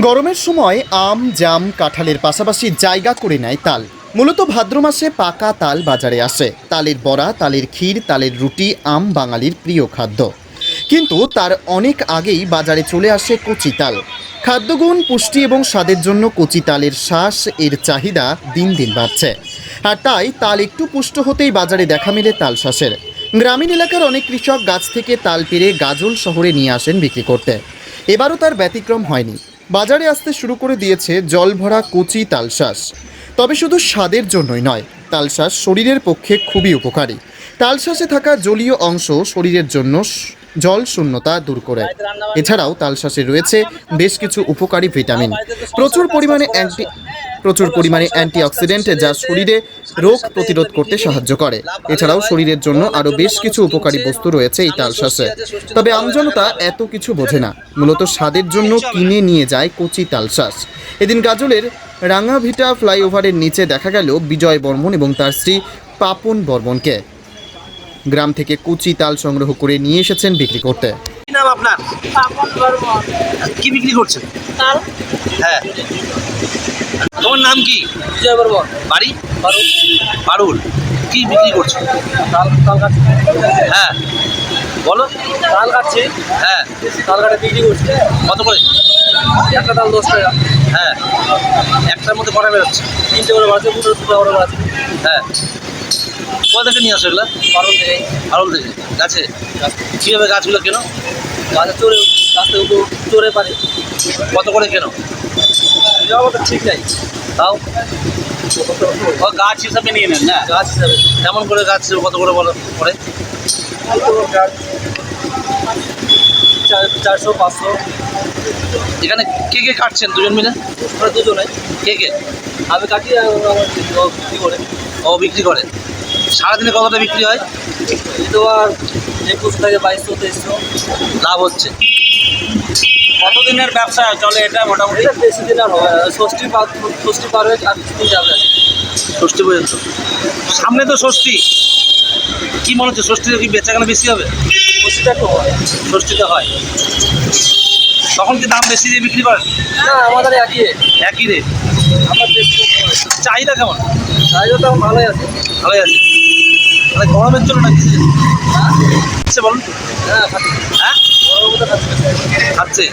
গরমের সময় আম, জাম, কাঁঠালের পাশাপাশি জায়গা করে নেয় তাল। মূলত ভাদ্র মাসে পাকা তাল বাজারে আসে। তালের বড়া, তালের ক্ষীর, তালের রুটি আম বাঙালির প্রিয় খাদ্য। কিন্তু তার অনেক আগেই বাজারে চলে আসে কচি তাল। খাদ্যগুণ, পুষ্টি এবং স্বাদের জন্য কচি তালের শ্বাস, এর চাহিদা দিন দিন বাড়ছে। আর তাই তাল একটু পুষ্ট হতেই বাজারে দেখা মেলে তাল শ্বাসের। গ্রামীণ এলাকার অনেক কৃষক গাছ থেকে তাল পেরে গাজল শহরে নিয়ে আসেন বিক্রি করতে। এবারও তার ব্যতিক্রম হয়নি। বাজারে আসতে শুরু করে দিয়েছে জলভরা কচি তালশাঁস। তবে শুধু স্বাদের জন্যই নয়, তালশাঁস শরীরের পক্ষে খুবই উপকারী। তালশাঁসে থাকা জলীয় অংশ শরীরের জন্য জল শূন্যতা দূর করে। এছাড়াও তালশাঁসে রয়েছে বেশ কিছু উপকারী ভিটামিন। প্রচুর পরিমাণে অ্যান্টি প্রচুর পরিমাণে অ্যান্টিঅক্সিডেন্ট যা শরীরে রোগ প্রতিরোধ করতে সাহায্য করে। এছাড়াও শরীরের জন্য আরও বেশ কিছু উপকারী বস্তু রয়েছে এই তালশাঁসে। তবে আমজনতা এত কিছু বোঝে না। মূলত স্বাদের জন্য কিনে নিয়ে যায় কচি তালশাঁস। এদিন গাজলের রাঙাভিটা ফ্লাইওভারের নিচে দেখা গেল বিজয় বর্মন এবং তার স্ত্রী পাপন বর্মনকে। গ্রাম থেকে কুচি তাল সংগ্রহ করে নিয়ে এসেছেন বিক্রি করতে। কি নাম আপনার? পাপন বর্মন। কি বিক্রি করছেন? তাল। হ্যাঁ। তোমার নাম কি? বিজয় বর্মন বাড়ি? বারুদ পারুল কি বিক্রি করছেন তাল তাল কাটছি হ্যাঁ। বলো। তাল কাটছি হ্যাঁ। তাল কাটে বিক্রি করছি। কত করে? একটা তাল দশ টাকা। হ্যাঁ। একটার মধ্যে কটা বেরোচ্ছে? তিনটে করে বাড়ছে দুটো দুটো করে বাড়ছে হ্যাঁ। কোথা থেকে নিয়ে আসো এগুলো? বারুদ থেকে। পারুল থেকে। গাছে? কীভাবে গাছগুলো কেন? গাছে চড়ে গাছ উঠে চড়ে পারে। কত করে কেন? তো ঠিক নাই তাও ও গাছ হিসাবে নিয়ে নেন না? গাছ হিসাবে। কেমন করে গাছ কত করে বলো? চার- চারশো পাঁচশো। এখানে কে কে কাটছেন দুজন মিলে? দুজনে। কে কে? আমি কাটি বিক্রি করে। ও বিক্রি করে। সারাদিনে কতটা বিক্রি হয়? তো আর একুশ থেকে বাইশশো তেইশশো লাভ হচ্ছে। কতদিনের ব্যবসা চলে এটা মোটামুটি? বেশি দিন আর হবে না। ষষ্ঠী পার ষষ্ঠী পার হয়ে আর কিছুদিন যাবে। আর কি। ষষ্ঠী পর্যন্ত। সামনে তো ষষ্ঠী। কি মনে হচ্ছে ষষ্ঠীতে কি বেচাকেনা বেশি হবে? ষষ্ঠীটা একটু হয়। ষষ্ঠীতে হয়। তখন কি দাম বেশি দিয়ে বিক্রি করেন? না আমাদের একই রেট। একই রেট। আমরা বেশি চাহিদা কেমন? চাহিদা তো ভালোই আছে। ভালোই আছে। মানে গরমের জন্য নাকি? আচ্ছা বলুন তো। হ্যাঁ হ্যাঁ? 暑い。